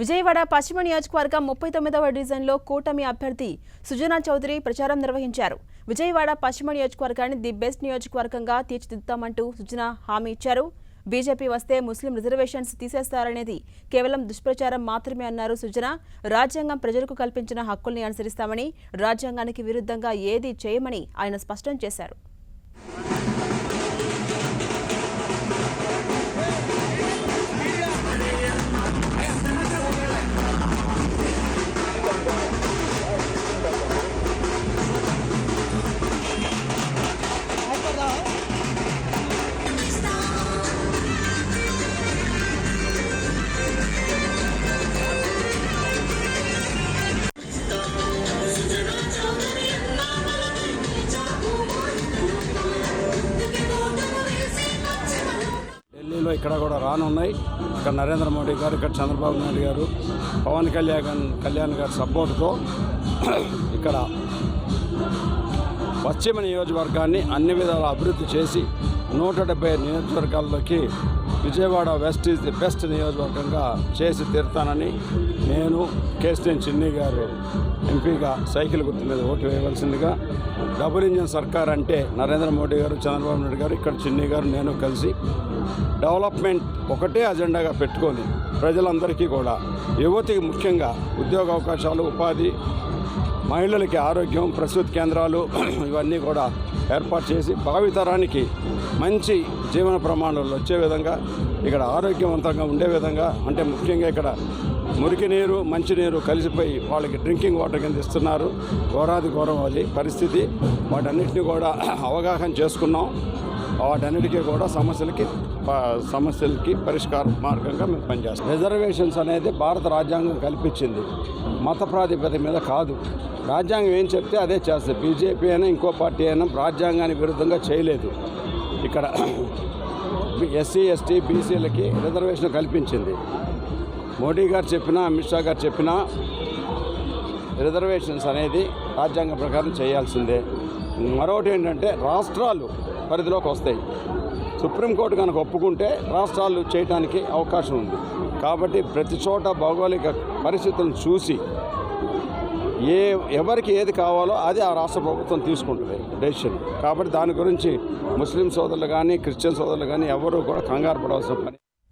విజయవాడ పశ్చిమ నియోజకవర్గం ముప్పై తొమ్మిదవ డివిజన్లో కూటమి అభ్యర్థి సుజనా చౌదరి ప్రచారం నిర్వహించారు. విజయవాడ పశ్చిమ నియోజకవర్గాన్ని ది బెస్ట్ నియోజకవర్గంగా తీర్చిదిద్దామంటూ సుజనా హామీ ఇచ్చారు. బీజేపీ వస్తే ముస్లిం రిజర్వేషన్స్ తీసేస్తారనేది కేవలం దుష్ప్రచారం మాత్రమే అన్నారు సుజనా. రాజ్యాంగం ప్రజలకు కల్పించిన హక్కుల్ని అనుసరిస్తామని రాజ్యాంగానికి విరుద్ధంగా ఏదీ చేయమని ఆయన స్పష్టం చేశారు. ఎన్నికల్లో ఇక్కడ కూడా రానున్నాయి. ఇక్కడ నరేంద్ర మోడీ గారు ఇక్కడ చంద్రబాబు నాయుడు గారు పవన్ కళ్యాణ్ కళ్యాణ్ గారి సపోర్ట్తో ఇక్కడ పశ్చిమ నియోజకవర్గాన్ని అన్ని విధాల అభివృద్ధి చేసి నూట డెబ్బై నియోజకవర్గాల్లోకి Vijayawada west is the best నియోజకవర్గంగా చేసి తీరుతానని నేను కేసీఎన్ చిన్ని గారు ఎంపీగా సైకిల్ గుర్తు మీద ఓటు వేయవలసిందిగా డబుల్ ఇంజన్ సర్కార్ అంటే నరేంద్ర మోడీ గారు చంద్రబాబు నాయుడు గారు ఇక్కడ చిన్ని గారు నేను కలిసి డెవలప్మెంట్ ఒకటే అజెండాగా పెట్టుకొని ప్రజలందరికీ కూడా యువతికి ముఖ్యంగా ఉద్యోగ అవకాశాలు ఉపాధి మహిళలకి ఆరోగ్యం ప్రసూతి కేంద్రాలు ఇవన్నీ కూడా ఏర్పాటు చేసి భావితరానికి మంచి జీవన ప్రమాణాలు వచ్చే విధంగా ఇక్కడ ఆరోగ్యవంతంగా ఉండే విధంగా అంటే ముఖ్యంగా ఇక్కడ మురికి నీరు మంచినీరు కలిసిపోయి వాళ్ళకి డ్రింకింగ్ వాటర్ కింద ఇస్తున్నారు. ఘోరాది ఘోరం అది. పరిస్థితి వాటన్నిటిని కూడా అవగాహన చేసుకున్నాం. వాటన్నిటికీ కూడా సమస్యలకి సమస్యలకి పరిష్కార మార్గంగా మేము పనిచేస్తాం. రిజర్వేషన్స్ అనేది భారత రాజ్యాంగం కల్పించింది. మత ప్రాతిపదిక మీద కాదు. రాజ్యాంగం ఏం చెప్తే అదే చేస్తుంది. బీజేపీ అయినా ఇంకో పార్టీ అయినా రాజ్యాంగానికి విరుద్ధంగా చేయలేదు. ఇక్కడ ఎస్సీ ఎస్టీ బీసీలకి రిజర్వేషన్ కల్పించింది. మోడీ గారు చెప్పినా అమిత్ షా గారు చెప్పినా రిజర్వేషన్స్ అనేది రాజ్యాంగ ప్రకారం చేయాల్సిందే. మరొకటి ఏంటంటే రాష్ట్రాలు పరిధిలోకి వస్తాయి. సుప్రీంకోర్టు కనుక ఒప్పుకుంటే రాష్ట్రాలు చేయటానికి అవకాశం ఉంది. కాబట్టి ప్రతి చోట భౌగోళిక పరిస్థితులను చూసి ఏ ఎవరికి ఏది కావాలో అది ఆ రాష్ట్ర ప్రభుత్వం తీసుకుంటుంది డెసిషన్. కాబట్టి దాని గురించి ముస్లిం సోదరులు కానీ క్రిస్టియన్ సోదరులు కానీ ఎవరు కూడా కంగారు పడవలసిన పని